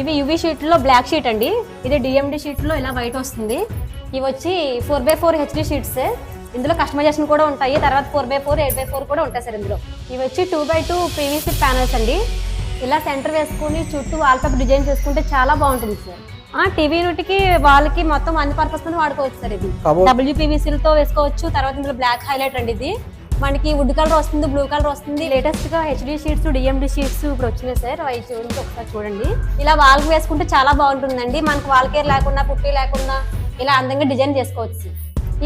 ఇవి యువి షీట్లో black sheet అండి. ఇది డిఎండి షీట్లో ఇలా వైట్ వస్తుంది. ఇవి వచ్చి four by four HD sheets. ఇందులో కస్టమైజేషన్ కూడా ఉంటాయి. తర్వాత four by four eight by four కూడా ఉంటాయి సార్ ఇందులో. ఇవి వచ్చి two by two PVC panels అండి. ఇలా సెంటర్ వేసుకుని చుట్టూ వాల్ పేపర్ డిజైన్ చేసుకుంటే చాలా బాగుంటుంది సార్. ఆ టీవీ యూనిట్కి వాళ్ళకి మొత్తం అన్ని పర్పస్తో వాడుకోవచ్చు సార్ ఇది. డబ్ల్యూపీవీసీలతో వేసుకోవచ్చు. తర్వాత ఇందులో బ్లాక్ హైలైట్ అండి ఇది. మనకి వుడ్ కలర్ వస్తుంది బ్లూ కలర్ వస్తుంది. లేటెస్ట్గా హెచ్డి షీట్స్ డిఎండి షీట్స్ ఇప్పుడు వచ్చినాయి సార్. అవి చూడండి ఒకసారి చూడండి. ఇలా వాల్కి వేసుకుంటే చాలా బాగుంటుందండి. మనకు వాల్ కేర్ లేకుండా పుట్టి లేకుండా ఇలా అందంగా డిజైన్ చేసుకోవచ్చు.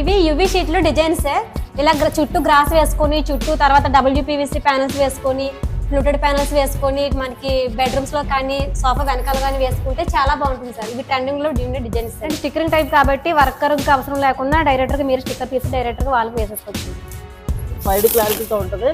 ఇవి యువి షీట్లు డిజైన్స్ సార్. ఇలా చుట్టూ గ్రాస్ వేసుకొని చుట్టూ తర్వాత డబ్ల్యూపీవీసీ ప్యానల్స్ వేసుకొని ఫ్లూటెడ్ ప్యానల్స్ వేసుకొని మనకి బెడ్రూమ్స్లో కానీ సోఫా వెనకాల కానీ వేసుకుంటే చాలా బాగుంటుంది సార్. ఇవి ట్రెండింగ్లో డిజైన్ డిజైన్స్ స్టిక్కరింగ్ టైప్ కాబట్టి వర్కర్ అవసరం లేకుండా డైరెక్టర్గా మీరు స్టిక్కర్ తీసి డైరెక్టర్గా వాళ్ళకి వేసేసుకోవచ్చు. సైడ్ క్లారిటీతో ఉంటుంది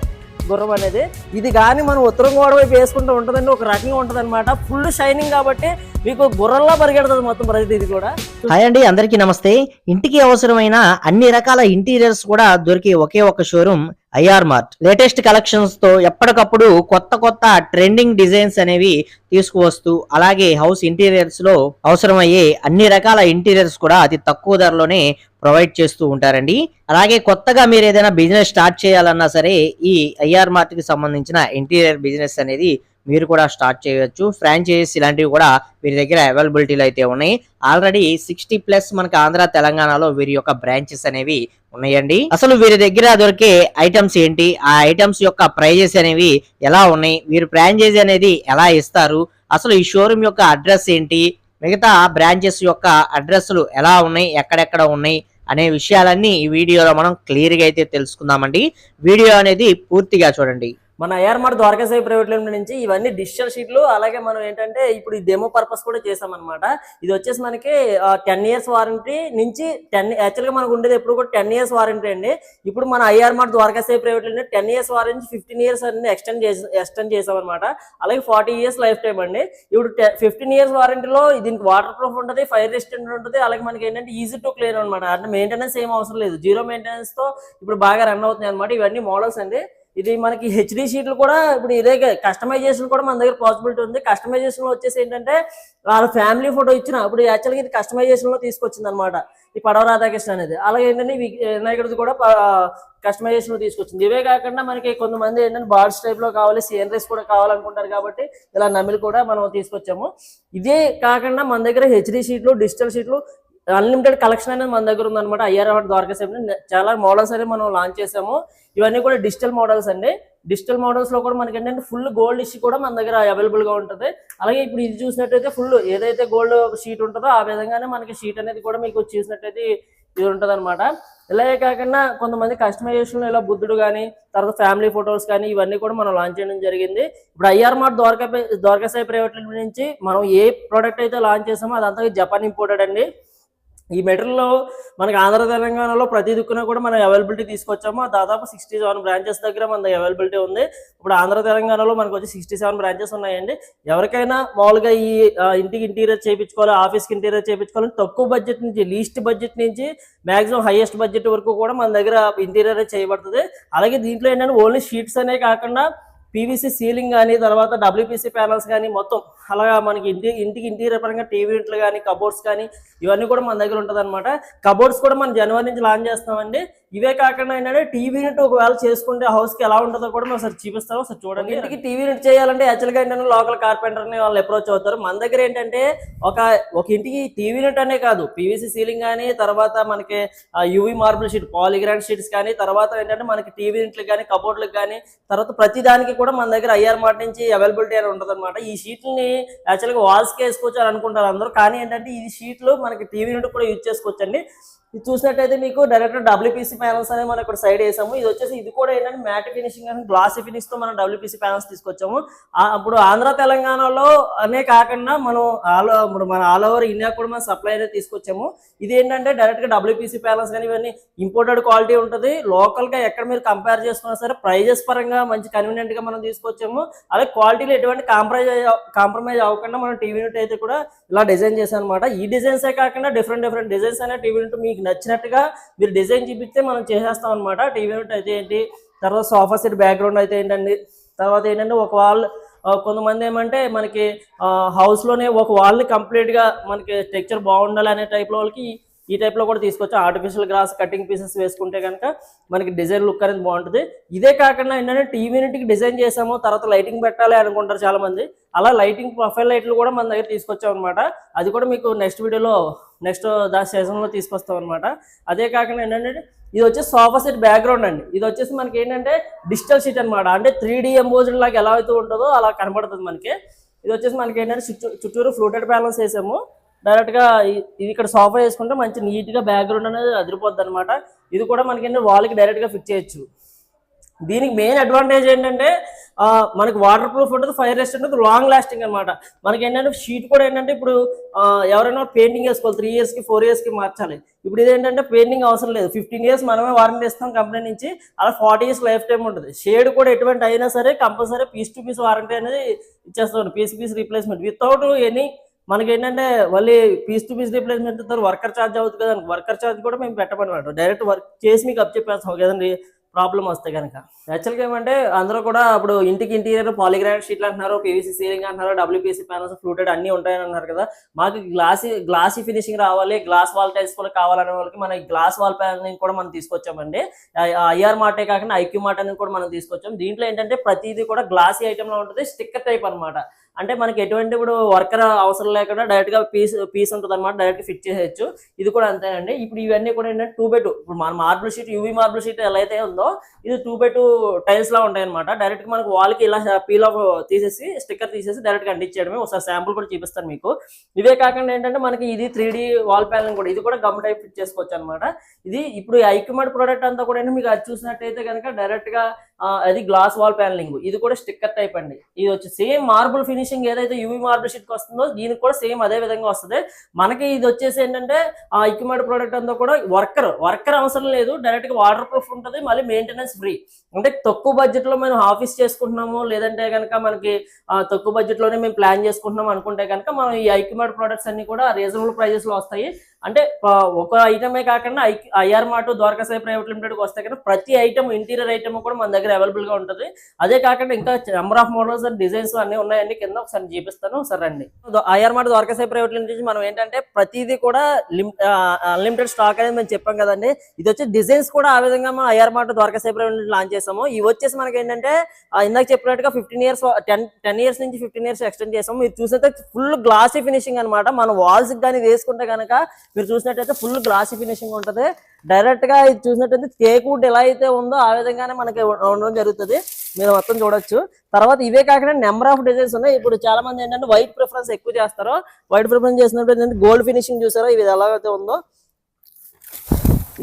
గుర్రం అనేది. ఇది కానీ మనం ఉత్తరం గోడ వైపు వేసుకుంటూ ఉంటుందండి ఒక రకంగా ఉంటుంది అనమాట ఫుల్ షైనింగ్ కాబట్టి మీకు గుర్రంలా పరిగెడుతుంది మొత్తం ప్రతి ఇది కూడా. హాయ్ అండి అందరికీ నమస్తే. ఇంటికి అవసరమైన అన్ని రకాల ఇంటీరియర్స్ కూడా దొరికే ఒకే ఒక షోరూమ్ ఐఆర్ మార్ట్. లేటెస్ట్ కలెక్షన్స్తో ఎప్పటికప్పుడు కొత్త కొత్త ట్రెండింగ్ డిజైన్స్ అనేవి తీసుకువస్తూ అలాగే హౌస్ ఇంటీరియర్స్లో అవసరమయ్యే అన్ని రకాల ఇంటీరియర్స్ కూడా అతి తక్కువ ధరలోనే ప్రొవైడ్ చేస్తూ ఉంటారండి. అలాగే కొత్తగా మీరు ఏదైనా బిజినెస్ స్టార్ట్ చేయాలన్నా సరే ఈ ఐఆర్ మార్ట్కి సంబంధించిన ఇంటీరియర్ బిజినెస్ అనేది మీరు కూడా స్టార్ట్ చేయవచ్చు ఫ్రాంచైజీస్ ఇలాంటివి కూడా వీరి దగ్గర అవైలబిలిటీలు అయితే ఉన్నాయి. ఆల్రెడీ సిక్స్టీ ప్లస్ మనకి ఆంధ్ర తెలంగాణలో వీరి యొక్క బ్రాంచెస్ అనేవి ఉన్నాయండి. అసలు వీరి దగ్గర దొరికే ఐటమ్స్ ఏంటి? ఆ ఐటమ్స్ యొక్క ప్రైజెస్ అనేవి ఎలా ఉన్నాయి? వీరు ఫ్రాంచైజీ అనేది ఎలా ఇస్తారు? అసలు ఈ షోరూమ్ యొక్క అడ్రస్ ఏంటి? మిగతా బ్రాంచెస్ యొక్క అడ్రస్లు ఎలా ఉన్నాయి? ఎక్కడెక్కడ ఉన్నాయి? అనే విషయాలన్నీ ఈ వీడియోలో మనం క్లియర్గా అయితే తెలుసుకుందామండి. వీడియో అనేది పూర్తిగా చూడండి. మన ఐఆర్ ద్వారకాసాయి ప్రైవేట్ లిమిటెడ్ నుంచి ఇవన్నీ డిజిటల్ షీట్లు అలాగే మనం ఏంటంటే ఇప్పుడు ఈ డెమో పర్పస్ కూడా చేసామన్నమాట ఇది వచ్చేసి మనకి టెన్ ఇయర్స్ వారంటీ నుంచి టెన్ యాక్చువల్గా మనకు ఉండేది ఎప్పుడు కూడా టెన్ ఇయర్స్ వారంటీ అండి. ఇప్పుడు మన IR Mart Dwarakasai private limited ten years warranty fifteen years అన్ని ఎక్స్టెండ్ చేసి ఎక్స్టెండ్ చేసామన్నమాట అలాగే ఫార్టీ ఇయర్స్ లైఫ్ టైం అండి. ఇప్పుడు ఫిఫ్టీన్ ఇయర్స్ వారంటీలో దీనికి వాటర్ ప్రూఫ్ ఉంటుంది ఫైర్ రెసిస్టెంట్ ఉంటుంది అలాగే మనకి ఏంటంటే ఈజీ టు క్లియర్ అనమాట అంటే మెయింటెనెన్స్ ఏం అవసరం లేదు. జీరో మెయింటెనెన్స్తో ఇప్పుడు బాగా రన్ అవుతున్నాయి అనమాట ఇవన్నీ మోడల్స్ అండి. ఇది మనకి హెచ్డి షీట్లు కూడా ఇప్పుడు ఇదే కస్టమైజేషన్ కూడా మన దగ్గర పాసిబిలిటీ ఉంది. కస్టమైజేషన్లో వచ్చేసి ఏంటంటే వాళ్ళ ఫ్యామిలీ ఫోటో ఇచ్చిన ఇప్పుడు యాక్చువల్గా ఇది కస్టమైజేషన్లో తీసుకొచ్చింది అనమాట ఈ పడవ రాధాకృష్ణ అనేది. అలాగే ఏంటంటే వి- వినాయకుడిది కూడా కస్టమైజేషన్లో తీసుకొచ్చింది. ఇవే కాకుండా మనకి కొంతమంది ఏంటంటే బార్డ్స్ టైప్లో కావాలి సీనరీస్ కూడా కావాలనుకుంటారు కాబట్టి ఇలా నమిలి కూడా మనం తీసుకొచ్చాము. ఇదే కాకుండా మన దగ్గర హెచ్డి షీట్లు డిజిటల్ షీట్లు అన్లిమిటెడ్ కలెక్షన్ అనేది మన దగ్గర ఉందన్నమాట. ఐఆర్ ద్వారకా సేపు చాలా మోడల్స్ అనేవి మనం లాంచ్ చేసాము. ఇవన్నీ కూడా డిజిటల్ మోడల్స్ అండి. డిజిటల్ మోడల్స్లో కూడా మనకి ఏంటంటే ఫుల్ గోల్డ్ ఇష్యూ కూడా మన దగ్గర అవైలబుల్గా ఉంటుంది. అలాగే ఇప్పుడు ఇది చూసినట్టయితే ఫుల్ ఏదైతే గోల్డ్ షీట్ ఉంటుందో ఆ విధంగానే మనకి షీట్ అనేది కూడా మీకు చూసినట్టయితే ఇది ఉంటుంది అనమాట ఇలాగే కాకుండా కొంతమంది కస్టమైజేషన్ ఇలా బుద్ధుడు కానీ తర్వాత ఫ్యామిలీ ఫొటోస్ కానీ ఇవన్నీ కూడా మనం లాంచ్ చేయడం జరిగింది. ఇప్పుడు IR Mart Dwaraka Dwarakasai private limited నుంచి మనం ఏ ప్రోడక్ట్ అయితే లాంచ్ చేసామో అదంతా జపాన్ ఇంపోర్టెడ్ అండి. ఈ మెటీరియల్లో మనకి ఆంధ్ర తెలంగాణలో ప్రతి దిక్కున కూడా మనం అవైలబిలిటీ తీసుకొచ్చాము. దాదాపు సిక్స్టీ సెవెన్ బ్రాంచెస్ దగ్గర మన అవైలబిలిటీ ఉంది. ఇప్పుడు ఆంధ్ర తెలంగాణలో మనకు వచ్చి సిక్స్టీ సెవెన్ బ్రాంచెస్ ఉన్నాయండి. ఎవరికైనా మామూలుగా ఈ ఇంటికి ఇంటీరియర్ చేయించుకోవాలి ఆఫీస్కి ఇంటీరియర్ చేయించుకోవాలి తక్కువ బడ్జెట్ నుంచి లీస్ట్ బడ్జెట్ నుంచి మాక్సిమం హైయెస్ట్ బడ్జెట్ వరకు కూడా మన దగ్గర ఇంటీరియర్ చేయబడుతుంది. అలాగే దీంట్లో ఏంటంటే ఓన్లీ షీట్స్ అనే కాకుండా పీవీసీ సీలింగ్ కానీ తర్వాత డబ్ల్యూపీసీ ప్యానల్స్ కానీ మొత్తం అలాగా మనకి ఇంటి ఇంటికి ఇంటీరియర్ పరంగా టీవీ యూనిట్లు కానీ కబోర్డ్స్ కానీ ఇవన్నీ కూడా మన దగ్గర ఉంటుంది అనమాట కబోర్డ్స్ కూడా మనం జనవరి నుంచి లాంచ్ చేస్తామండి ఇవే కాకుండా ఏంటంటే టీవీ యూనిట్ ఒకవేళ చేసుకుంటే హౌస్కి ఎలా ఉంటుందో కూడా మేము సార్ చూపిస్తాము. ఒకసారి చూడండి. ఇంటికి టీవీ యూనిట్ చేయాలంటే యాక్చువల్గా ఏంటంటే లోకల్ కార్పెంటర్ని వాళ్ళు అప్రోచ్ అవుతారు. మన దగ్గర ఏంటంటే ఒక ఒక ఇంటికి టీవీ యూనిట్ అనే కాదు పీవీసీ సీలింగ్ కానీ తర్వాత మనకి యూవీ మార్బుల్ షీట్ పాలిగ్రాండ్ షీట్స్ కానీ తర్వాత ఏంటంటే మనకి టీవీ యూనిట్లకు కానీ కబోర్డ్లకు కానీ తర్వాత ప్రతి దానికి కూడా మన దగ్గర ఐఆర్ మార్ట్ నుంచి అవైలబిలిటీ అని ఉంటుంది అనమాట ఈ షీట్లని యాక్చువల్గా వాల్స్కి వేసుకోవచ్చు అని అనుకుంటారు అందరూ. కానీ ఏంటంటే ఈ షీట్లు మనకి టీవీ యూనిట్ కూడా యూజ్ చేసుకోవచ్చండి. ఇది చూసినట్టయితే మీకు డైరెక్ట్ డబ్ల్యూపీసీ ప్యానల్స్ అనేవి మనం ఇక్కడ సైడ్ వేసాము. ఇది వచ్చేసి ఇది కూడా ఏంటంటే మ్యాట్ ఫినిషింగ్ అని గ్లాసీ ఫినిష్తో మనం డబ్ల్యూపీసీ ప్యానల్స్ తీసుకొచ్చాము. అప్పుడు ఆంధ్ర తెలంగాణలో అనే కాకుండా మనం ఆల్ ఇప్పుడు మన ఆల్ ఓవర్ ఇండియా కూడా మనం సప్లై అనేది తీసుకొచ్చాము. ఇది ఏంటంటే డైరెక్ట్గా డబ్ల్యూపీసీ ప్యానల్స్ కానీ ఇవన్నీ ఇంపోర్టెడ్ క్వాలిటీ ఉంటుంది. లోకల్గా ఎక్కడ మీరు కంపేర్ చేసుకున్నా సరే ప్రైజెస్ పరంగా మంచి కన్వీనియంట్గా మనం తీసుకొచ్చాము. అలాగే క్వాలిటీలో ఎటువంటి కాంప్రమైజ్ కాంప్రమైజ్ అవ్వకుండా మనం టీవీ యూనిట్ అయితే కూడా ఇలా డిజైన్ చేశాను అనమాట ఈ డిజైన్సే కాకుండా డిఫరెంట్ డిఫరెంట్ డిజైన్స్ అనే టీవీ యూనిట్ మీకు నచ్చినట్టుగా మీరు డిజైన్ చూపిస్తే మనం చేసేస్తాం అనమాట టీవీ యూనిట్ అయితే ఏంటి? తర్వాత సోఫా సెట్ బ్యాక్గ్రౌండ్ అయితే ఏంటండి? తర్వాత ఏంటంటే ఒక వాల్ కొంతమంది ఏమంటే మనకి హౌస్లోనే ఒక వాల్ని కంప్లీట్గా కంప్లీట్గా మనకి స్ట్రక్చర్ బాగుండాలి అనే టైప్లో వాళ్ళకి ఈ టైప్లో కూడా తీసుకొచ్చి. ఆర్టిఫిషియల్ గ్రాస్ కటింగ్ పీసెస్ వేసుకుంటే కనుక మనకి డిజైన్ లుక్ అనేది బాగుంటుంది. ఇదే కాకుండా ఏంటంటే టీవీ డిజైన్ చేసాము తర్వాత లైటింగ్ పెట్టాలి అనుకుంటారు చాలా మంది అలా లైటింగ్ ప్రొఫైల్ లైట్లు కూడా మన దగ్గర తీసుకొచ్చాం అనమాట అది కూడా మీకు నెక్స్ట్ వీడియోలో నెక్స్ట్ దా సీజన్లో తీసుకొస్తాం అనమాట అదే కాకుండా ఏంటంటే ఇది వచ్చేసి సోఫా సెట్ బ్యాక్గ్రౌండ్ అండి. ఇది వచ్చేసి మనకి ఏంటంటే డిజిటల్ షీట్ అన్నమాట. అంటే త్రీ డి ఎంబోజన్ లాగా ఎలా అయితే ఉంటుందో అలా కనబడుతుంది మనకి. ఇది వచ్చేసి మనకి ఏంటంటే చుట్టూ చుట్టూరు ఫ్లూటెడ్ బ్యాలెన్స్ వేసాము. డైరెక్ట్గా ఇది ఇక్కడ సోఫా వేసుకుంటే మంచి నీట్గా బ్యాక్గ్రౌండ్ అనేది అదిరిపోద్ది అనమాట ఇది కూడా మనకి ఏంటంటే డైరెక్ట్గా ఫిట్ చేయొచ్చు. దీనికి మెయిన్ అడ్వాంటేజ్ ఏంటంటే మనకి వాటర్ ప్రూఫ్ ఉంటుంది ఫైర్ రెస్ట్ ఉంటుంది లాంగ్ లాస్టింగ్ అనమాట మనకి ఏంటంటే షీట్ కూడా ఏంటంటే ఇప్పుడు ఎవరైనా పెయింటింగ్ వేసుకోవాలి త్రీ ఇయర్స్కి ఫోర్ ఇయర్స్కి మార్చాలి. ఇప్పుడు ఇదేంటంటే పెయింటింగ్ అవసరం లేదు. ఫిఫ్టీన్ ఇయర్స్ మనమే వారంటీ ఇస్తాం కంపెనీ నుంచి అలా ఫార్టీ ఇయర్స్ లైఫ్ టైం ఉంటుంది. షేడ్ కూడా ఎటువంటి అయినా సరే compulsory piece to piece warranty అనేది ఇచ్చేస్తాం. Piece piece replacement without any మనకి ఏంటంటే మళ్ళీ piece to piece replacement worker charge అవుతుంది కదా వర్కర్ ఛార్జ్ కూడా మేము పెట్టమన్నమాట డైరెక్ట్ వర్క్ చేసి మీకు అప్ చెప్పేస్తాం కదండి ప్రాబ్లం వస్తే కనుక యాక్చువల్గా ఏమంటే అందరూ కూడా ఇప్పుడు ఇంటికి ఇంటీరియర్ పాలిగ్రానైట్ షీట్లు అంటున్నారు పీవీసీ సీలింగ్ అంటున్నారు డబ్ల్యూపీసీ ప్యానల్స్ ఫ్లూటెడ్ అన్ని ఉంటాయని అన్నారు కదా. మాకు గ్లాసీ గ్లాసీ ఫినిషింగ్ రావాలి గ్లాస్ వాల్ టైల్స్ కూడా కావాలనే వాళ్ళకి మన గ్లాస్ వాల్ ప్యానలింగ్ కూడా మనం తీసుకొచ్చామండి. ఐఆర్ మాటే కాకుండా ఐక్యూ మాట అనేది కూడా మనం తీసుకొచ్చాం. దీంట్లో ఏంటంటే ప్రతిదీ కూడా గ్లాసీ ఐటమ్ ఉంటుంది స్టిక్కర్ టైప్ అన్నమాట. అంటే మనకి ఎటువంటి ఇప్పుడు వర్కర్ అవసరం లేకుండా డైరెక్ట్గా పీస్ పీస్ ఉంటుంది అనమాట డైరెక్ట్ ఫిట్ చేసేయచ్చు. ఇది కూడా అంతేనండి ఇప్పుడు ఇవన్నీ కూడా ఏంటంటే టూ బై టూ ఇప్పుడు మన marble sheet UV marble sheet ఎలా అయితే ఉందో ఇది టూ బై టూ టైల్స్ లా ఉంటాయి అనమాట డైరెక్ట్గా మనకి వాల్కి ఇలా పీల్ ఆఫ్ తీసేసి స్టిక్కర్ తీసేసి డైరెక్ట్గా అంటించేయడమే. ఒకసారి శాంపుల్ కూడా చూపిస్తాను మీకు. ఇవే కాకుండా ఏంటంటే మనకి ఇది త్రీ డి వాల్ ప్యానల్ కూడా ఇది కూడా గమ్ టైప్ ఫిట్ చేసుకోవచ్చు అనమాట ఇది ఇప్పుడు ఐక్యుమార్ట్ ప్రోడక్ట్ అంతా కూడా మీకు అది చూసినట్టయితే కనుక డైరెక్ట్గా అది గ్లాస్ వాల్ ప్యానలింగ్ ఇది కూడా స్టిక్కర్ టైప్ అండి. ఇది వచ్చి సేమ్ మార్బుల్ ఫినిషింగ్ ఏదైతే యూవీ మార్బుల్ షీట్ వస్తుందో దీనికి కూడా సేమ్ అదే విధంగా వస్తుంది. మనకి ఇది వచ్చేసి ఏంటంటే ఆ ఇక్విప్మెంట్ ప్రోడక్ట్ అంతా కూడా వర్కర్ వర్కర్ అవసరం లేదు. డైరెక్ట్గా వాటర్ ప్రూఫ్ ఉంటుంది. మళ్ళీ మెయింటెనెన్స్ ఫ్రీ అంటే తక్కువ బడ్జెట్లో మేము ఆఫీస్ చేసుకుంటున్నాము లేదంటే కనుక మనకి తక్కువ బడ్జెట్లోనే మేము ప్లాన్ చేసుకుంటున్నాం అనుకుంటే కనుక మనం ఈ ఐక్యమార్ట్ ప్రొడక్ట్స్ అన్ని కూడా రీజనబుల్ ప్రైజెస్లో వస్తాయి. అంటే ఒక ఐటమే కాకుండా IR Mart Dwaraka Sai private limited వస్తే కదా ప్రతి ఐటమ్ ఇంటీరియర్ ఐటమ్ కూడా మన దగ్గర అవైలబుల్గా ఉంటుంది. అదే కాకుండా ఇంకా number of models and designs అన్ని ఉన్నాయండి. కింద ఒకసారి చూపిస్తాను. ఒకసారి అండి IR Mart Dwaraka Sai private limited మనం ఏంటంటే ప్రతిదీ కూడా అన్లిమిటెడ్ స్టాక్ అనేది మేము చెప్పాం కదండి. ఇది వచ్చి డిజైన్స్ కూడా ఆ విధంగా మనం IR Mart Dwaraka Sai private limited launch చేసాము ఇవి వచ్చేసి మనకి ఏంటంటే ఇందాక చెప్పినట్టుగా fifteen years ten ten years నుంచి ఫిఫ్టీన్ ఇయర్స్ ఎక్స్టెండ్ చేసాము మీరు చూసినట్టే ఫుల్ గ్లాసీ ఫినిషింగ్ అన్నమాట. మన వాల్స్ కానీ వేసుకుంటే కనుక మీరు చూసినట్టయితే ఫుల్ గ్లాసీ ఫినిషింగ్ ఉంటుంది. డైరెక్ట్గా ఇది చూసినట్టయితే కేక్ ఎలా అయితే ఉందో ఆ విధంగానే మనకి ఉండడం జరుగుతుంది. మీరు మొత్తం చూడొచ్చు. తర్వాత ఇవే కాకుండా నెంబర్ ఆఫ్ డిజైన్స్ ఉన్నాయి. ఇప్పుడు చాలా మంది ఏంటంటే వైట్ ప్రిఫరెన్స్ ఎక్కువ చేస్తారు. వైట్ ప్రిఫరెన్స్ చేసినప్పుడు ఏంటంటే గోల్డ్ ఫినిషింగ్ చూసారో? ఇది ఎలాగైతే ఉందో?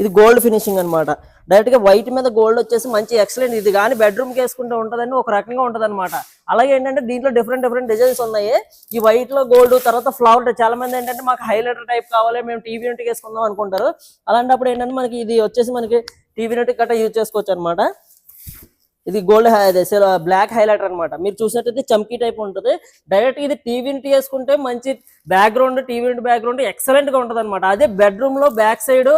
ఇది గోల్డ్ ఫినిషింగ్ అన్నమాట. డైరెక్ట్గా వైట్ మీద గోల్డ్ వచ్చేసి మంచి ఎక్సలెంట్ ఇది. కానీ బెడ్రూమ్కి వేసుకుంటే ఒక రకంగా ఉంటది అనమాట అలాగే ఏంటంటే దీంట్లో డిఫరెంట్ డిఫరెంట్ డిజైన్స్ ఉన్నాయి. ఈ వైట్లో గోల్డ్ తర్వాత ఫ్లవర్ చాలా మంది ఏంటంటే మాకు హైలైటర్ టైప్ కావాలి మేము టీవీ యూనిట్ వేసుకుందాం అనుకుంటారు. అలాంటప్పుడు ఏంటంటే మనకి ఇది వచ్చేసి మనకి టీవీ యూనిట్ గట్రా యూజ్ చేసుకోవచ్చు అనమాట ఇది గోల్డ్ బ్లాక్ హైలైటర్ అన్నమాట. మీరు చూసినట్టయితే చమ్కీ టైప్ ఉంటుంది. డైరెక్ట్ ఇది టీవీ వేసుకుంటే మంచి బ్యాక్గ్రౌండ్ టీవీ బ్యాక్గ్రౌండ్ ఎక్సలెంట్గా ఉంటుంది అనమాట అదే బెడ్రూమ్లో బ్యాక్ సైడ్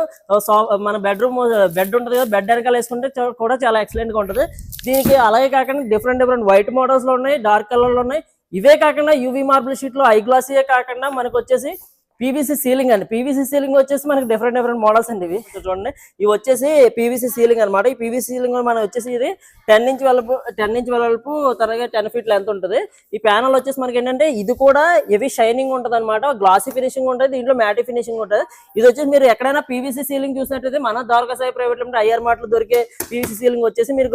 మన బెడ్రూమ్ బెడ్ ఉంటుంది కదా బెడ్ వెనకాల వేసుకుంటే కూడా చాలా ఎక్సలెంట్గా ఉంటుంది. దీనికి అలాగే కాకుండా డిఫరెంట్ డిఫరెంట్ వైట్ మోడల్స్లో ఉన్నాయి డార్క్ కలర్లో ఉన్నాయి. ఇవే కాకుండా యూవీ మార్బుల్ షీట్లో ఐ గ్లాసీయే కాకుండా మనకు వచ్చేసి పీవీసీ సీలింగ్ అండి. పీవీసీ సీలింగ్ వచ్చేసి మనకి డిఫరెంట్ డిఫరెంట్ మోడల్స్ అండి ఇవి. చూడండి. ఇవి వచ్చేసి పీవీసీ సీలింగ్ అన్నమాట. ఈ పీవీసీ సీలింగ్ మనం వచ్చేసి ఇది టెన్ ఇంచ్ వెలపు టెన్ ఇంచ్ వెలపు తర్వాత టెన్ ఫీట్ లెంత్ ఉంటుంది. ఈ ప్యానల్ వచ్చేసి మనకి ఏంటంటే ఇది కూడా ఇవి షైనింగ్ ఉంటుంది అనమాట గ్లాసీ ఫినిషింగ్ ఉంటుంది. దీంట్లో మ్యాటి ఫినిషింగ్ ఉంటుంది. ఇది వచ్చేసి మీరు ఎక్కడైనా పీవీసీ సీలింగ్ చూసినట్టయితే మన Dwaraka Sai private limited IR మాటలు దొరికే పీవీసీ సీలింగ్ వచ్చేసి మీరు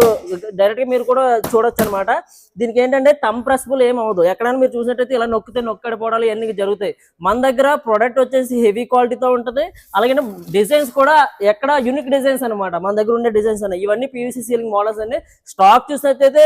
డైరెక్ట్గా మీరు కూడా చూడొచ్చు అనమాట దీనికి ఏంటంటే టమ్ ప్రెస్బుల్ ఏం అవ్వదు. ఎక్కడైనా మీరు చూసినట్టయితే ఇలా నొక్కితే నొక్కడిపోవడాలు ఇవన్నీ జరుగుతాయి. మన దగ్గర ప్రొడక్ట్ వచ్చేసి హెవీ క్వాలిటీతో ఉంటుంది. అలాగే డిజైన్స్ కూడా ఎక్కడ యూనిక్ డిజైన్స్ అన్నమాట. మన దగ్గర ఉండే డిజైన్స్ అన్న. ఇవన్నీ పీవీసీ సీలింగ్ మోడల్స్ అండి స్టాక్ చూసినట్టయితే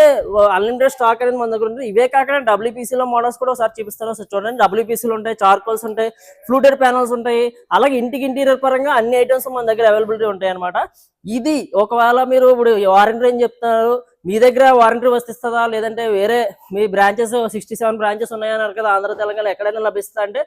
అన్లిమిటెడ్ స్టాక్ అనేది మన దగ్గర ఉంటుంది. ఇవే కాకుండా డబ్ల్యూపీసీలో లో మోడల్స్ కూడా ఒకసారి చూపిస్తాను. ఒకసారి చూడండి. డబ్ల్యూపీసీలు ఉంటాయి చార్కోల్స్ ఉంటాయి ఫ్లూటెడ్ ప్యానల్స్ ఉంటాయి. అలాగే ఇంటికి ఇంటీరియర్ పరంగా అన్ని ఐటమ్స్ మన దగ్గర అవైలబిలిటీ ఉంటాయి అనమాట ఇది ఒకవేళ మీరు ఇప్పుడు వారంటీ రేంజ్ చెప్తున్నారు మీ దగ్గర వారంటీ వస్తుందా లేదంటే వేరే మీ బ్రాంచెస్ సిక్స్టీ సెవెన్ బ్రాంచెస్ ఉన్నాయన్నారు కదా ఆంధ్ర తెలంగాణ ఎక్కడైనా లభిస్తా అంటే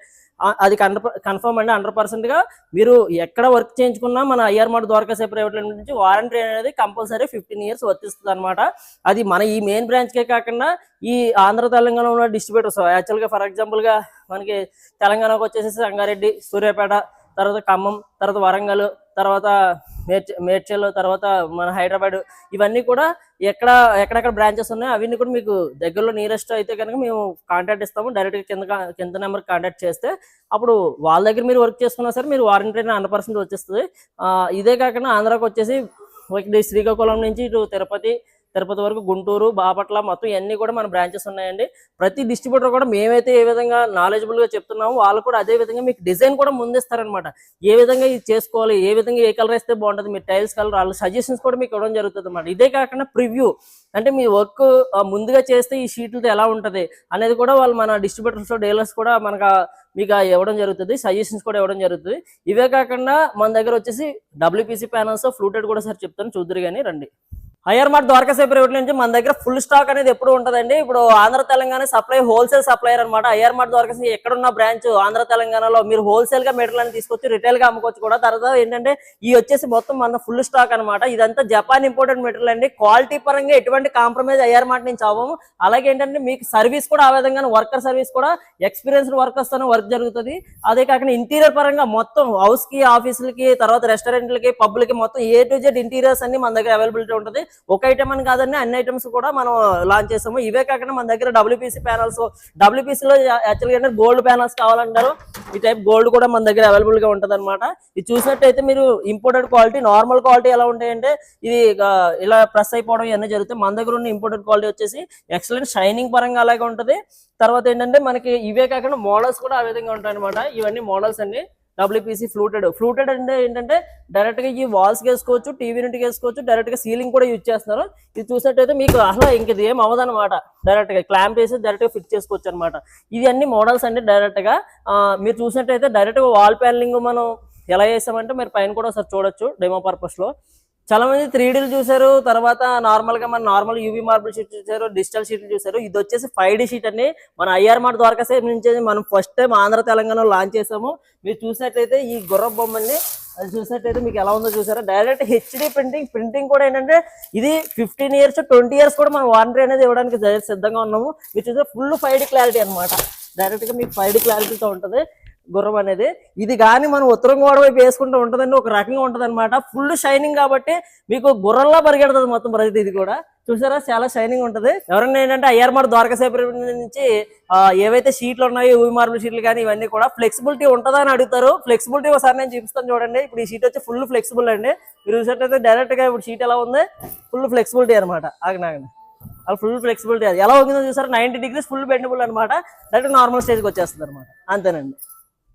అది కన్ఫర్మ్ అండి హండ్రెడ్ పర్సెంట్గా. మీరు ఎక్కడ వర్క్ చేయించుకున్నా మన IR Mart Dwaraka private limited నుంచి వారంటీ అనేది కంపల్సరీ ఫిఫ్టీన్ ఇయర్స్ వర్తిస్తుంది అనమాట అది మన ఈ మెయిన్ బ్రాంచ్ కే కాకుండా ఈ ఆంధ్ర తెలంగాణ ఉన్న డిస్ట్రిబ్యూటర్స్ యాక్చువల్గా ఫర్ ఎగ్జాంపుల్గా మనకి తెలంగాణకు వచ్చేసి సంగారెడ్డి సూర్యాపేట తర్వాత ఖమ్మం తర్వాత వరంగల్ తర్వాత మేడ్చ మేడ్చల్ తర్వాత మన హైదరాబాద్ ఇవన్నీ కూడా ఎక్కడ ఎక్కడెక్కడ బ్రాంచెస్ ఉన్నాయో అవన్నీ కూడా మీకు దగ్గరలో నియరెస్ట్ అయితే కనుక మేము కాంటాక్ట్ ఇస్తాము. డైరెక్ట్గా కింద కింద నెంబర్ కాంటాక్ట్ చేస్తే అప్పుడు వాళ్ళ దగ్గర మీరు వర్క్ చేసుకున్నా సరే మీరు వారంటీ హండ్రెడ్ పర్సెంట్ వచ్చేస్తుంది. ఇదే కాకుండా ఆంధ్రాకి వచ్చేసి శ్రీకాకుళం నుంచి ఇటు తిరుపతి తిరుపతి వరకు గుంటూరు బాపట్ల మొత్తం ఇవన్నీ కూడా మన బ్రాంచెస్ ఉన్నాయండి. ప్రతి డిస్ట్రిబ్యూటర్ కూడా మేమైతే ఏ విధంగా నాలెడ్జబుల్గా చెప్తున్నామో వాళ్ళు కూడా అదే విధంగా మీకు డిజైన్ కూడా ముందిస్తారనమాట ఏ విధంగా ఇది చేసుకోవాలి ఏ విధంగా ఏ కలర్ వేస్తే బాగుంటుంది మీ టైల్స్ కలర్ వాళ్ళ సజెషన్స్ కూడా మీకు ఇవ్వడం జరుగుతుంది అనమాట ఇదే కాకుండా ప్రివ్యూ అంటే మీ వర్క్ ముందుగా చేస్తే ఈ షీట్లతో ఎలా ఉంటది అనేది కూడా వాళ్ళు మన డిస్ట్రిబ్యూటర్స్ డీలర్స్ కూడా మనకు మీకు ఇవ్వడం జరుగుతుంది సజెషన్స్ కూడా ఇవ్వడం జరుగుతుంది. ఇవే కాకుండా మన దగ్గర వచ్చేసి డబ్ల్యూపీసీ ప్యానల్స్ ఫ్లూటెడ్ కూడా సార్ చెప్తాను చూద్దరు కానీ రండి. హైయర్ మార్ట్ ద్వారకా సేపు ప్రైవేట్ నుంచి మన దగ్గర ఫుల్ స్టాక్ అనేది ఎప్పుడు ఉంటదండి. ఇప్పుడు Andhra Telangana supply wholesale supplier అనమాట హైయర్ మార్ట్ ద్వారకా సేపు ఎక్కడున్న బ్రాంచ్ ఆంధ్ర తెలంగాణలో మీరు హోల్సేల్గా మెటీరియల్ అని తీసుకొచ్చి రిటైల్గా అమ్ముకోవచ్చు కూడా. తర్వాత ఏంటంటే ఈ వచ్చేసి మొత్తం మన ఫుల్ స్టాక్ అన్నమాట. ఇదంతా జపాన్ ఇంపోర్టెడ్ మెటీరియల్ అండి. క్వాలిటీ పరంగా ఎటువంటి కాంప్రమైజ్ హైయర్ మార్ట్ నుంచి అవ్వము. అలాగే ఏంటంటే మీకు సర్వీస్ కూడా ఆ విధంగా వర్కర్ సర్వీస్ కూడా ఎక్స్పీరియన్స్డ్ వర్కర్స్ తోనే వర్క్ జరుగుతుంది. అదే కాకుండా ఇంటీరియర్ పరంగా మొత్తం హౌస్కి ఆఫీసులకి తర్వాత రెస్టారెంట్లకి పబ్లకి మొత్తం ఏ టు జెడ్ ఇంటీరియర్స్ అన్ని మన దగ్గర అవైలబిలిటీ ఉంటుంది. ఒక ఐటమ్ అని కాదండి అన్ని ఐటమ్స్ కూడా మనం లాంచ్ చేసాము. ఇవే కాకుండా మన దగ్గర డబ్ల్యూపీసీ ప్యానల్స్ డబ్ల్యూపీసీ లో యాక్చువల్గా గోల్డ్ ప్యానల్స్ కావాలంటారు. ఈ టైప్ గోల్డ్ కూడా మన దగ్గర అవైలబుల్గా ఉంటది అనమాట ఇది చూసినట్టయితే మీరు ఇంపోర్టెడ్ క్వాలిటీ నార్మల్ క్వాలిటీ ఎలా ఉంటాయంటే ఇది ఇలా ప్రెస్ అయిపోవడం ఇవన్నీ జరుగుతాయి. మన దగ్గర ఉన్న ఇంపోర్టెడ్ క్వాలిటీ వచ్చేసి ఎక్సలెంట్ షైనింగ్ పరంగా అలాగే ఉంటది. తర్వాత ఏంటంటే మనకి ఇవే కాకుండా మోడల్స్ కూడా ఆ విధంగా ఉంటాయి అనమాట ఇవన్నీ మోడల్స్ అండి. WPC fluted. ఫ్లూటెడ్ అంటే ఏంటంటే డైరెక్ట్గా ఈ వాల్స్ వేసుకోవచ్చు టీవీ నుండి వేసుకోవచ్చు డైరెక్ట్గా సీలింగ్ కూడా యూజ్ చేస్తున్నారు. ఇది చూసినట్టయితే మీకు అసలు ఇంక ఇది ఏం అవ్వదన్నమాట. డైరెక్ట్గా క్లాంప్ వేసి డైరెక్ట్గా ఫిట్ చేసుకోవచ్చు అనమాట ఇది అన్ని మోడల్స్ అండి డైరెక్ట్గా. మీరు చూసినట్టయితే డైరెక్ట్గా వాల్ ప్యానలింగ్ మనం ఎలా చేసామంటే మీరు పైన కూడా ఒకసారి చూడొచ్చు డెమో పర్పస్లో. చాలా మంది త్రీ డీలు చూసారు తర్వాత నార్మల్గా మన నార్మల్ యూవీ మార్బుల్ షీట్ చూసారు డిజిటల్ షీట్లు చూసారు ఇది వచ్చేసి ఫైవ్ షీట్ అని మన ఐఆర్ మార్ట్ ద్వారకా సేపు నుంచి మనం ఫస్ట్ టైం ఆంధ్ర తెలంగాణలో లాంచ్ చేసాము మీరు చూసినట్లయితే ఈ గుర్ర బొమ్మని అది చూసినట్టయితే మీకు ఎలా ఉందో చూసారా? డైరెక్ట్ హెచ్డి ప్రింటింగ్ ప్రింటింగ్ కూడా ఏంటంటే ఇది ఫిఫ్టీన్ ఇయర్స్ ట్వంటీ ఇయర్స్ కూడా మనం వారంటీ అనేది ఇవ్వడానికి సిద్ధంగా ఉన్నాము. మీరు చూసే ఫుల్ ఫైవ్ డి క్లారిటీ అనమాట డైరెక్ట్గా మీకు ఫైవ్ క్లారిటీతో ఉంటుంది. గుర్రం అనేది. ఇది కానీ మనం ఉత్తరం గోడ వైపు వేసుకుంటూ ఉంటదండి ఒక రకంగా ఉంటుందన్నమాట. అనమాట ఫుల్ షైనింగ్ కాబట్టి మీకు గుర్రంలా పరిగెడుతుంది మొత్తం ప్రతి ఇది కూడా. చూసారా? చాలా షైనింగ్ ఉంటది. ఎవరైనా ఏంటంటే ఐఆర్ మార్ట్ నుంచి ఏవైతే షీట్లు ఉన్నాయో ఊవి మార్బుల్ షీట్లు కానీ ఇవన్నీ కూడా ఫ్లెక్సిబిలిటీ ఉంటుందా అని అడుగుతారు. ఫ్లెక్సిబిలిటీ ఒకసారి నేను చూపిస్తాను చూడండి. ఇప్పుడు ఈ షీట్ వచ్చి ఫుల్ ఫ్లెక్సిబుల్ అండి. మీరు చూసినట్టయితే డైరెక్ట్గా ఇప్పుడు షీట్ ఎలా ఉంది? ఫుల్ ఫ్లెక్సిబిలిటీ అనమాట ఆగండి అలా ఫుల్ ఫ్లెక్సిబిలిటీ అది. ఎలా ఉందో చూసారా? నైన్టీ డిగ్రీస్ ఫుల్ బెండబుల్ అనమాట డైరెక్ట్ నార్మల్ స్టేజ్కి వచ్చేస్తుంది అనమాట అంతేనండి.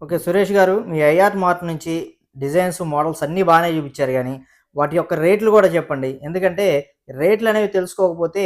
ఓకే సురేష్ గారు మీ ఐఆర్ మార్ట్ నుంచి డిజైన్స్ మోడల్స్ అన్నీ బాగానే చూపించారు కానీ వాటి యొక్క రేట్లు కూడా చెప్పండి. ఎందుకంటే రేట్లు అనేవి తెలుసుకోకపోతే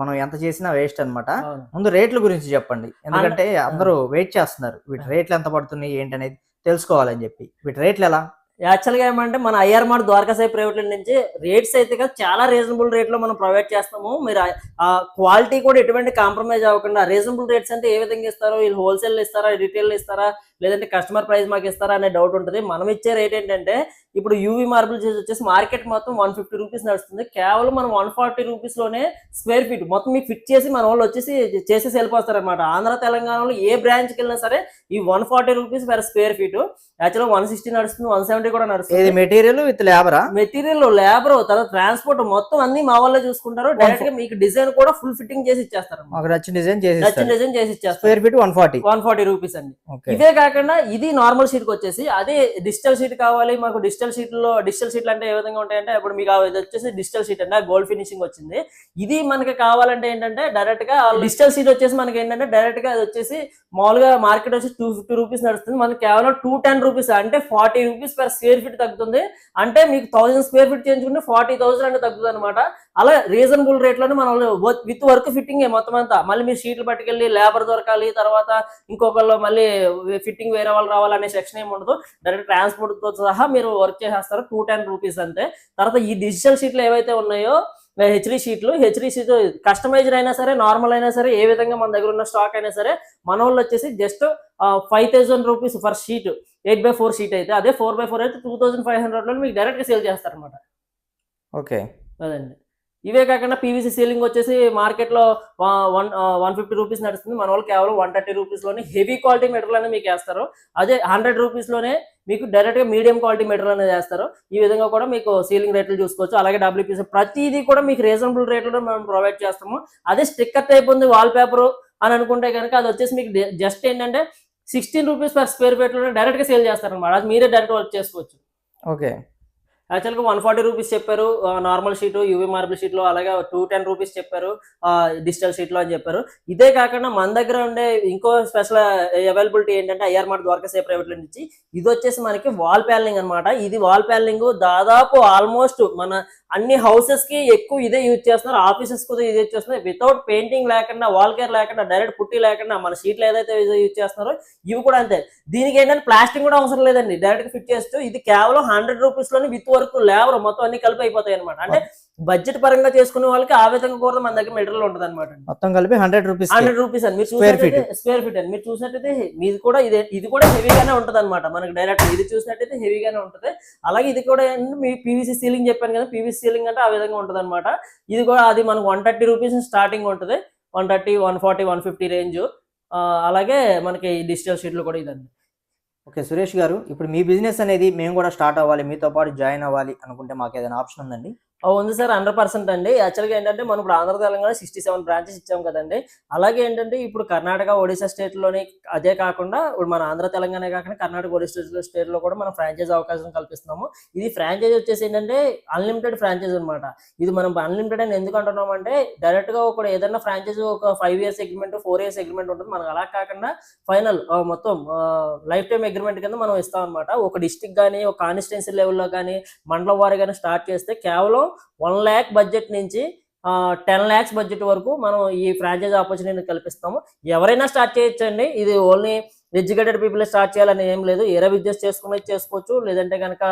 మనం ఎంత చేసినా వేస్ట్ అన్నమాట. ముందు రేట్ల గురించి చెప్పండి. ఎందుకంటే అందరూ వెయిట్ చేస్తున్నారు. వీటి రేట్లు ఎంత పడుతున్నాయి ఏంటనేది తెలుసుకోవాలని చెప్పి. వీటి రేట్లు ఎలా? యాక్చువల్గా ఏమంటే మన IR mart Dwaraka Sai private నుంచి రేట్స్ అయితే కదా చాలా రీజనబుల్ రేట్లో మనం ప్రొవైడ్ చేస్తాము. మీరు ఆ క్వాలిటీ కూడా ఎటువంటి కాంప్రమైజ్ అవ్వకుండా రీజనబుల్ రేట్స్ అంటే ఏ విధంగా ఇస్తారో వీళ్ళు హోల్సేల్ ఇస్తారా రిటైల్ ఇస్తారా లేదంటే కస్టమర్ ప్రైస్ మాకు ఇస్తారా అనే డౌట్ ఉంటుంది. మనం ఇచ్చే రేట్ ఏంటంటే ఇప్పుడు యూవీ మార్బుల్ వచ్చేసి మార్కెట్ మొత్తం వన్ ఫిఫ్టీ రూపీస్ నడుస్తుంది. కేవలం మనం వన్ ఫార్టీ రూపీస్లోనే స్క్వేర్ ఫీట్ మొత్తం మీకు ఫిట్ చేసి మన వాళ్ళు వచ్చేసి చేసేసి వెళ్ళిపోతారు అనమాట ఆంధ్ర తెలంగాణలో ఏ బ్రాంచ్కి వెళ్ళినా సరే ఈ one forty rupees per square feet యాక్చువల్గా వన్ సిక్స్టీ నడుస్తుంది వన్ సెవెంటీ కూడా నడుస్తుంది. మెటీరియల్ విత్ లేబరా మెటీరియల్ లేబర్ తర్వాత ట్రాన్స్పోర్ట్ మొత్తం అన్ని మా వాళ్ళే చూసుకుంటారు. డైరెక్ట్గా మీకు డిజైన్ కూడా ఫుల్ ఫిట్టింగ్ చేసి ఇచ్చేస్తారు నచ్చిన డిజైన్ చేసి నచ్చిన డిజైన్ చేసి ఇచ్చేస్తారు. Square feet one forty one forty rupees అండి. ఓకే ఇవే కాకుండా ఇది నార్మల్ షీట్కి వచ్చేసి అదే డిజిటల్ షీట్ కావాలి మాకు డిజిటల్ షీట్లో డిజిటల్ షీట్లు అంటే ఏ విధంగా ఉంటాయంటే ఇప్పుడు మీకు వచ్చేసి డిజిటల్ షీట్ అంటే గోల్డ్ ఫినిషింగ్ వచ్చింది. ఇది మనకి కావాలంటే ఏంటంటే డైరెక్ట్గా డిజిటల్ షీట్ వచ్చేసి మనకి ఏంటంటే డైరెక్ట్గా అది వచ్చేసి మామూలుగా మార్కెట్ వచ్చి టూ ఫిఫ్టీ రూపీస్ నడుస్తుంది. మనకి కేవలం టూ టెన్ రూపీస్ అంటే forty rupees per square feet తగ్గుతుంది. అంటే మీకు థౌసండ్ స్క్వేర్ ఫీట్ చేయించుకుంటే ఫార్టీ థౌసండ్ అంటే తగ్గుతుంది అనమాట అలా రీజనబుల్ రేట్లోనే మనం విత్ వర్క్ ఫిట్టింగ్ మొత్తం అంతా. మళ్ళీ మీరు షీట్లు పట్టుకెళ్ళి లేబర్ దొరకాలి తర్వాత ఇంకొకళ్ళు మళ్ళీ ఫిట్టింగ్ వేరే వాళ్ళు రావాలనే సెక్షన్ ఏమి ఉండదు. డైరెక్ట్ ట్రాన్స్పోర్ట్తో సహా మీరు వర్క్ చేసేస్తారు టూ టెన్ రూపీస్ అంతే. తర్వాత ఈ డిజిటల్ షీట్లు ఏవైతే ఉన్నాయో హెచ్డి షీట్లు హెచ్డి షీట్ కస్టమైజ్డ్ అయినా సరే నార్మల్ అయినా సరే ఏ విధంగా మన దగ్గర ఉన్న స్టాక్ అయినా సరే మన వాళ్ళు వచ్చేసి just five thousand rupees for sheet eight by four sheet అయితే అదే ఫోర్ బై ఫోర్ అయితే టూ థౌసండ్ ఫైవ్ హండ్రెడ్లో మీకు డైరెక్ట్గా సేల్ చేస్తారనమాట ఓకే. అదండి. ఇవే కాకుండా పీవీసీ సీలింగ్ వచ్చేసి మార్కెట్లో వన్ వన్ ఫిఫ్టీ రూపీస్ నడుస్తుంది. మన వాళ్ళు కేవలం వన్ థర్టీ రూపీస్లోనే హెవీ క్వాలిటీ మెటీరియల్ అనేది మీకు వేస్తారు. అదే హండ్రెడ్ రూపీస్లోనే మీకు డైరెక్ట్గా మీడియం క్వాలిటీ మెటీరియల్ అనేది వేస్తారు. ఈ విధంగా కూడా మీకు సీలింగ్ రేట్లు చూసుకోవచ్చు. అలాగే డబ్ల్యూపీసీ ప్రతిదీ కూడా మీకు రీజనబుల్ రేట్లో మేము ప్రొవైడ్ చేస్తాము. అదే స్టిక్కర్ టైప్ ఉంది వాల్ పేపర్ అని అనుకుంటే కనుక అది వచ్చేసి మీకు జస్ట్ ఏంటంటే సిక్స్టీన్ రూపీస్ పర్ స్క్వేర్ ఫీట్లో డైరెక్ట్గా సేల్ చేస్తారన్నమాట. అది మీరే డైరెక్ట్ వర్క్ చేసుకోవచ్చు. ఓకే యాక్చువల్గా వన్ ఫార్టీ రూపీస్ చెప్పారు. నార్మల్ షీట్ యూవీ మార్బుల్ షీట్లో అలాగే టూ టెన్ రూపీస్ చెప్పారు. డిజిటల్ షీట్లో అని చెప్పారు. ఇదే కాకుండా మన దగ్గర ఉండే ఇంకో స్పెషల్ అవైలబిలిటీ ఏంటంటే ఐఆర్ మార్ట్ ద్వారకా సే ప్రైవేట్ నుంచి ఇది వచ్చేసి మనకి వాల్ ప్యానలింగ్ అన్నమాట. ఇది వాల్ ప్యానలింగ్ దాదాపు ఆల్మోస్ట్ మన అన్ని హౌసెస్కి ఎక్కువ ఇదే యూజ్ చేస్తున్నారు. ఆఫీసెస్ కూడా ఇదే యూజ్ చేస్తున్నారు. వితౌట్ పెయింటింగ్ లేకుండా వాల్ కేర్ లేకుండా డైరెక్ట్ పుట్టి లేకుండా మన షీట్లు ఏదైతే యూజ్ చేస్తున్నారో ఇవి కూడా అంతే. దీనికి ఏంటంటే ప్లాస్టింగ్ కూడా అవసరం లేదండి. డైరెక్ట్ ఫిట్ చేస్తూ ఇది కేవలం హండ్రెడ్ రూపీస్లోనే విత్ వరకు లేబర్ మొత్తం అన్ని కలిపి అయిపోతాయి అనమాట అంటే బడ్జెట్ పరంగా చేసుకునే వాళ్ళకి ఆ విధంగా కూడా మన దగ్గర మెటీరియల్ ఉంటుంది అనమాట మొత్తం కలిపి హండ్రెడ్ రూపీస్ హండ్రెడ్ రూపీస్ అని. మీరు. చూసినట్టయితే స్క్వేర్ ఫీట్ అని. మీరు చూసినట్టయితే మీది కూడా ఇదే ఇది కూడా హెవీగానే ఉంటది అనమాట మనకి డైరెక్ట్ ఇది చూసినట్టయితే హెవీగానే ఉంటది. అలాగే ఇది కూడా మీ పీవీసీ సీలింగ్ చెప్పాను కదా పీవీసీ సీలింగ్ అంటే ఆ విధంగా ఉంటది అనమాట ఇది కూడా అది మనకు వన్ థర్టీ రూపీస్ స్టార్టింగ్ ఉంటుంది. One thirty one forty one fifty range అలాగే మనకి డిజిటల్ షీట్లు కూడా ఇదండి. ఓకే సురేష్ గారు ఇప్పుడు మీ బిజినెస్ అనేది మేము కూడా స్టార్ట్ అవ్వాలి మీతో పాటు జాయిన్ అవ్వాలి అనుకుంటే మాకు ఏదైనా ఆప్షన్ ఉందండి? ఉంది సార్ హండ్రెడ్ పర్సెంట్ అండి. యాక్చువల్గా ఏంటంటే మనం ఇప్పుడు Andhra Telangana sixty seven branches ఇచ్చాం కదండి. అలాగే ఏంటంటే ఇప్పుడు కర్ణాటక ఒడిశా స్టేట్లోని అదే కాకుండా ఇప్పుడు మన ఆంధ్ర తెలంగాణ కాకుండా కర్ణాటక ఒడిశా స్టేట్లో కూడా మనం ఫ్రాంచైజ్ అవకాశం కల్పిస్తున్నాము. ఇది ఫ్రాంచైజ్ వచ్చేసి ఏంటంటే అన్లిమిటెడ్ ఫ్రాంచైజ్ అనమాట ఇది మనం అన్లిమిటెడ్ అని ఎందుకు అంటున్నాం అంటే డైరెక్ట్గా ఒక ఏదైనా ఫ్రాంచైజ్ ఒక five years agreement four years agreement ఉంటుంది. మనకు అలా కాకుండా ఫైనల్ మొత్తం లైఫ్ టైం అగ్రిమెంట్ కింద మనం ఇస్తాం అనమాట ఒక డిస్టిక్ కానీ ఒక కాన్స్టిట్యున్సీ లెవెల్లో కానీ మండలం వారి కానీ స్టార్ట్ చేస్తే కేవలం వన్ ల్యాక్ బడ్జెట్ నుంచి టెన్ ల్యాక్స్ బడ్జెట్ వరకు మనం ఈ ఫ్రాంచైజ్ ఆపర్చునిటీ కల్పిస్తాము. ఎవరైనా స్టార్ట్ చేయొచ్చండి. ఇది ఓన్లీ ఎడ్యుకేటెడ్ పీపుల్ స్టార్ట్ చేయాలని ఏం లేదు. ఏరే బిజినెస్ చేసుకునేది చేసుకోవచ్చు. లేదంటే కనుక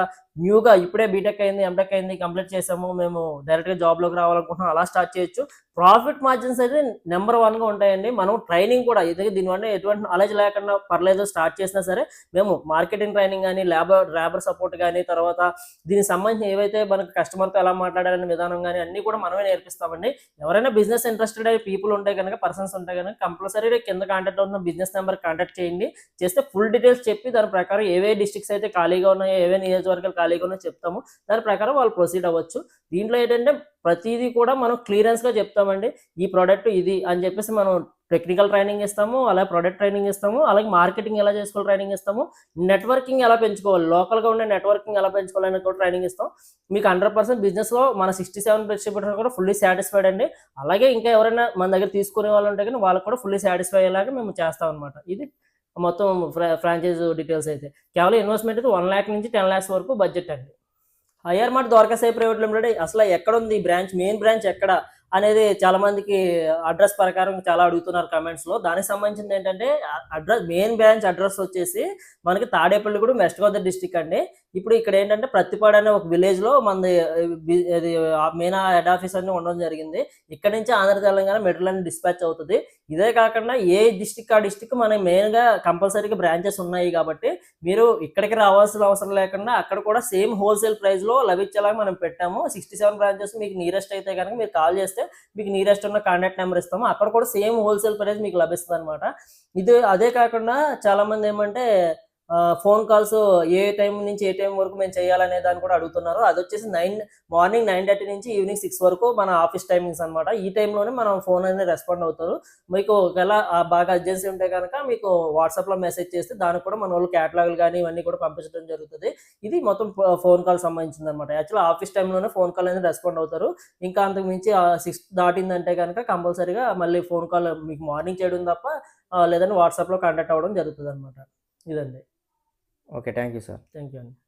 న్యూగా ఇప్పుడే బీటెక్ అయింది ఎంటెక్ అయింది కంప్లీట్ చేసాము మేము డైరెక్ట్గా జాబ్లోకి రావాలనుకుంటున్నాం అలా స్టార్ట్ చేయొచ్చు. ప్రాఫిట్ మార్జిన్స్ అయితే నెంబర్ వన్గా ఉంటాయండి. మనం ట్రైనింగ్ కూడా ఇది దీనివల్ల ఎటువంటి నాలెడ్జ్ లేకుండా పర్లేదు స్టార్ట్ చేసినా సరే మేము మార్కెటింగ్ ట్రైనింగ్ కానీ లేబర్ లేబర్ సపోర్ట్ కానీ తర్వాత దీనికి సంబంధించి ఏవైతే మనకి కస్టమర్తో ఎలా మాట్లాడాలనే విధానం కానీ అన్ని కూడా మనమే నేర్పిస్తామండి. ఎవరైనా బిజినెస్ ఇంట్రెస్టెడ్ అయ్యే పీపుల్ ఉంటే కనుక పర్సన్స్ ఉంటే కనుక కంపల్సరీ కింద కాంటాక్ట్ అవుతున్న బిజినెస్ నెంబర్ కాంటాక్ట్ చేయండి. చేస్తే ఫుల్ డీటెయిల్స్ చెప్పి దాని ప్రకారం ఏవే డిస్ట్రిక్ట్స్ అయితే ఖాళీగా ఉన్నాయో ఏవే నియోజకవర్గాలు ఖాళీగా ఉన్నాయో చెప్తాము. దాని ప్రకారం వాళ్ళు ప్రొసీడ్ అవ్వచ్చు. దీంట్లో ఏంటంటే ప్రతిదీ కూడా మనం క్లియరెన్స్గా చెప్తామండి. ఈ ప్రోడక్ట్ ఇది అని చెప్పేసి మనం టెక్నికల్ ట్రైనింగ్ ఇస్తాము అలాగే ప్రొడక్ట్ ట్రైనింగ్ ఇస్తాము అలాగే మార్కెటింగ్ ఎలా చేసుకోవాలి ట్రైనింగ్ ఇస్తాము. నెట్వర్కింగ్ ఎలా పెంచుకోవాలి లోకల్గా ఉండే నెట్వర్కింగ్ ఎలా పెంచుకోవాలని కూడా ట్రైనింగ్ ఇస్తాం. మీకు హండ్రెడ్ పర్సెంట్ బిజినెస్లో మన సిక్స్టీ సెవెన్ డిస్ట్రిబ్యూటర్ కూడా ఫుల్లీ సాటిస్ఫైడ్ అండి. అలాగే ఇంకా ఎవరైనా మన దగ్గర తీసుకునే వాళ్ళు ఉంటే కానీ వాళ్ళకి కూడా ఫుల్లీ సాటిస్ఫై అయ్యేలాగా మేము చేస్తాం అనమాట ఇది మొత్తం ఫ్రాంచైజ్ డీటెయిల్స్ అయితే. కేవలం ఇన్వెస్ట్మెంట్ అయితే వన్ ల్యాక్ నుంచి టెన్ ల్యాక్స్ వరకు బడ్జెట్ అండి. IR mart Dwarakasai private limited అసలు ఎక్కడ ఉంది బ్రాంచ్ మెయిన్ బ్రాంచ్ ఎక్కడ? అనేది చాలా మందికి అడ్రస్ ప్రకారం చాలా అడుగుతున్నారు కమెంట్స్లో దానికి సంబంధించింది ఏంటంటే అడ్రస్ మెయిన్ బ్రాంచ్ అడ్రస్ వచ్చేసి మనకి తాడేపల్లి కూడా వెస్ట్ గోదావరి డిస్టిక్ అండి. ఇప్పుడు ఇక్కడ ఏంటంటే ప్రతిపాడు అనే ఒక విలేజ్లో మనది బి- మెయిన్ హెడ్ ఆఫీస్ అన్ని ఉండడం జరిగింది. ఇక్కడ నుంచి ఆంధ్ర తెలంగాణ మెడల్ అని డిస్పాచ్ అవుతుంది. ఇదే కాకుండా ఏ డిస్టిక్ ఆ డిస్టిక్ మనకి మెయిన్గా కంపల్సరీగా బ్రాంచెస్ ఉన్నాయి కాబట్టి మీరు ఇక్కడికి రావాల్సిన అవసరం లేకుండా అక్కడ కూడా సేమ్ హోల్సేల్ ప్రైస్లో లభించేలాగా మనం పెట్టాము. సిక్స్టీ సెవెన్ బ్రాంచెస్ మీకు నియరెస్ట్ అయితే కనుక మీరు కాల్ చేస్తే మీకు నియరెస్ట్ ఉన్న కాంటాక్ట్ నెంబర్ ఇస్తాము. అక్కడ కూడా సేమ్ హోల్సేల్ ప్రైస్ మీకు లభిస్తుంది అనమాట ఇది అదే కాకుండా చాలా మంది ఏమంటే ఫోన్ కాల్స్ ఏ టైం నుంచి ఏ టైం వరకు మేము చేయాలనే దాన్ని కూడా అడుగుతున్నారు. అది వచ్చేసి నైన్ మార్నింగ్ నైన్ థర్టీ నుంచి ఈవినింగ్ సిక్స్ వరకు మన ఆఫీస్ టైమింగ్స్ అనమాట ఈ టైంలోనే మనం ఫోన్ అనేది రెస్పాండ్ అవుతారు. మీకు ఒకవేళ బాగా అర్జెన్సీ ఉంటే కనుక మీకు వాట్సాప్లో మెసేజ్ చేస్తే దానికి కూడా మన వాళ్ళు క్యాటలాగులు కానీ ఇవన్నీ కూడా పంపించడం జరుగుతుంది. ఇది మొత్తం ఫోన్ కాల్ సంబంధించింది అనమాట యాక్చువల్ ఆఫీస్ టైంలోనే ఫోన్ కాల్ అనేది రెస్పాండ్ అవుతారు. ఇంకా అంతకు మించి సిక్స్ దాటిందంటే కనుక కంపల్సరీగా మళ్ళీ ఫోన్ కాల్ మీకు మార్నింగ్ చేయడం తప్ప లేదంటే వాట్సాప్లో కాంటాక్ట్ అవ్వడం జరుగుతుంది అనమాట ఇదండి. Okay thank you sir thank you అండి